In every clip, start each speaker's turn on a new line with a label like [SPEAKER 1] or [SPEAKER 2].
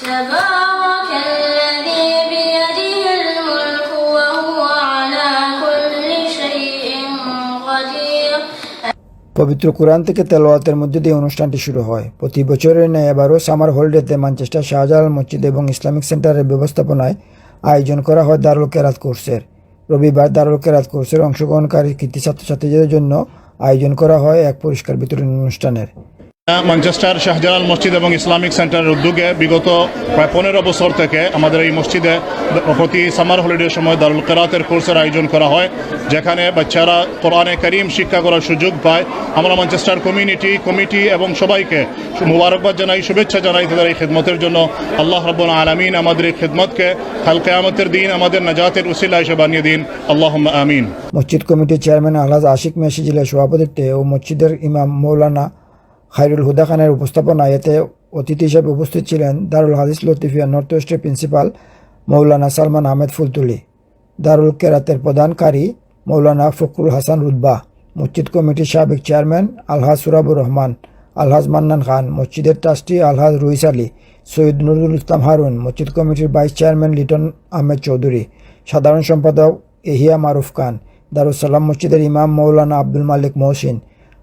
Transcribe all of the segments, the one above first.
[SPEAKER 1] تبارك الذي بيده الملك وهو على كل شيء قدير
[SPEAKER 2] পবিত্র কোরআন থেকে তেলাওয়াতের মধ্যে দিয়ে অনুষ্ঠানটি শুরু হয় প্রতি বছরের ন্যায় এবারও সামার হলিডেতে ম্যানচেস্টার শাহজালাল মসজিদ এবং ইসলামিক সেন্টারের ব্যবস্থাপনায় আয়োজন করা হয় দারুল কেরাত কোর্সের রবিবার দারুল কেরাত কোর্সের অংশগ্রহণকারী কৃতি ছাত্রছাত্রীদের জন্য আয়োজন করা হয় এক পুরস্কার বিতরণ অনুষ্ঠানের
[SPEAKER 3] ম্যানচেস্টার শাহজালাল মসজিদ এবং ইসলামিক সেন্টারের উদ্যোগে বিগত প্রায় পনেরো বছর থেকে আমাদের এই মসজিদে প্রতি সামার হলিডের সময় দারুল কেরাতের কোর্সের আয়োজন করা হয়, যেখানে বাচ্চারা কোরআনে করিম শিক্ষা করার সুযোগ পায়। আমরা ম্যানচেস্টার কমিউনিটি, কমিটি এবং সবাইকে মুবারকবাদ জানাই, শুভেচ্ছা জানাই তাদের এই খেদমতের জন্য। আল্লাহ রব্বুল আলমিন আমাদের এই খেদমতকে কাল কেয়ামতের দিন আমাদের নাজাতের উসিলা হিসেবে বানিয়ে দিন। আল্লাহ আমিন।
[SPEAKER 2] মসজিদ কমিটির চেয়ারম্যান আলহাজ আশিক মেসি জেলার সভাপতিত্বে ও মসজিদের ইমাম মৌলানা খাইরুল হুদা খানের উপস্থাপনায় এতে অতিথি হিসেবে উপস্থিত ছিলেন দারুল হাদিস লতিফিয়া নর্থ ওয়েস্টের প্রিন্সিপাল মৌলানা সালমান আহমেদ ফুলতুলি, দারুল কেরাতের প্রধানকারী মৌলানা ফখরুল হাসান রুদ্বা মসজিদ কমিটির সাবেক চেয়ারম্যান আলহাজ সুরাবুর রহমান, আলহাজ মান্নান খান, মসজিদের ট্রাস্টি আলহাজ রুইস আলী, সৈয়দ নুরুল ইসলাম হারুন, মসজিদ কমিটির ভাইস চেয়ারম্যান লিটন আহমেদ চৌধুরী, সাধারণ সম্পাদক এহিয়া মারুফ খান দারুসালাম মসজিদের ইমাম মৌলানা আব্দুল মালিক মহসিন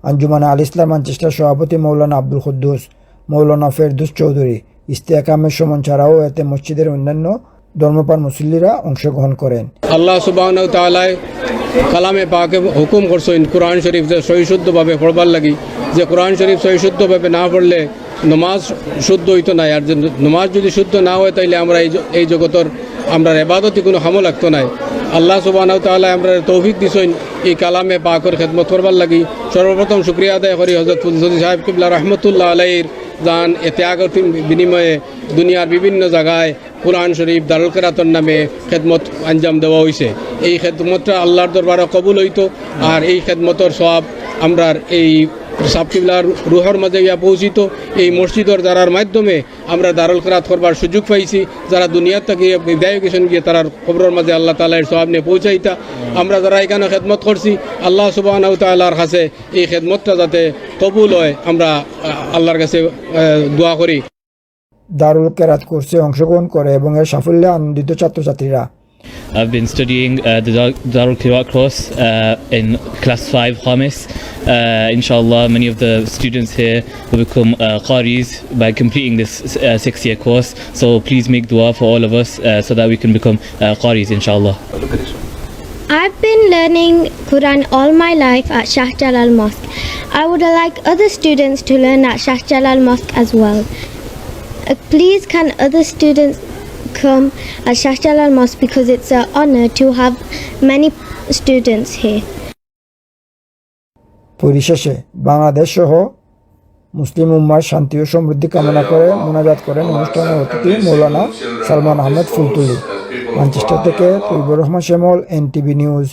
[SPEAKER 2] আঞ্জুমানা আল ইসলাম ম্যানচেস্টার সভাপতি মৌলানা আব্দুল কুদ্দুস, মৌলানা ফেরদুস চৌধুরী। ইস্তিয়াক আহমেদ সুমন ছাড়াও এতে মসজিদের অন্যান্য ধর্মপান মুসল্লিরা অংশগ্রহণ করেন।
[SPEAKER 4] আল্লাহ সুবাহ কালামে পাকে হুকুম করছেন, কোরআন শরীফ যে সহিশুদ্ধভাবে পড়বার লাগি, যে কোরআন শরীফ সহিশুদ্ধভাবে না পড়লে নমাজ শুদ্ধ হইতো নাই, আর নমাজ যদি শুদ্ধ না হয় তাইলে আমরা এই জগতর আমরা এবাদতি কোনো হামো লাগতো নাই। আল্লাহ সুবাহ তাল্লাহ আমরা তৌফিক দিছেন এই কালামে পাকর খেদমত করবার লাগি। সর্বপ্রথম শুক্রিয়া আদায় করি হজরত ফুলসদি সাহেব কিবলা রহমতুল্লাহ আলাইর যান এ ত্যাগের বিনিময়ে দুনিয়ার বিভিন্ন জায়গায় কোরআন শরীফ দারুল কেরাতর নামে খেদমত আঞ্জাম দেওয়া হয়েছে এই খেদমতটা আল্লাহর দরবারে কবুল হইতো আর এই খেদমতর সব আমরার এই সাবকিবলার রুহর মাঝে ইয়া পৌঁছিত। এই মসজিদর দ্বারার মাধ্যমে আমরা দারুল কেরাত করবার সুযোগ পাইছি। যারা দুনিয়ার থেকে বিদায় গেছেন গিয়ে তারার খবরের মাঝে আল্লাহ তালা এর সব নিয়ে পৌঁছাইতা। আমরা যারা এখানে খেদমত করছি, আল্লাহ সুবাহ তাল্লাহর কাছে এই খেদমতটা যাতে কবুল হয়, আমরা আল্লাহর কাছে দোয়া করি।
[SPEAKER 2] দারুল কেরাত কোর্সে অংশগ্রহণ করে এবং এর সাফল্যে আনন্দিত ছাত্রছাত্রীরা।
[SPEAKER 5] I've been studying uh, the Darul Qirat course uh, in class 5 Khamis. Uh, inshallah, many of the students here will become uh, Qaris by completing this uh, six year course. So please make dua for all of us uh, so that we can become uh, Qaris, inshallah.
[SPEAKER 6] I've been learning Quran all my life at Shah Jalal Mosque. I would like other students to learn at Shah Jalal Mosque as well. Uh, please, can other students come at Shah Jalal Mosque because it's an honor to have many students here.
[SPEAKER 2] পরিশেষে বাংলাদেশ সহ মুসলিম উম্মার শান্তি ও সমৃদ্ধি কামনা করে মোনাজাত করেন অনুষ্ঠানের অতিথি মৌলানা সালমান আহমেদ ফুলতুলি ম্যানচেস্টার থেকে তৈবুর রহমান শ্যামল, এনটিভি নিউজ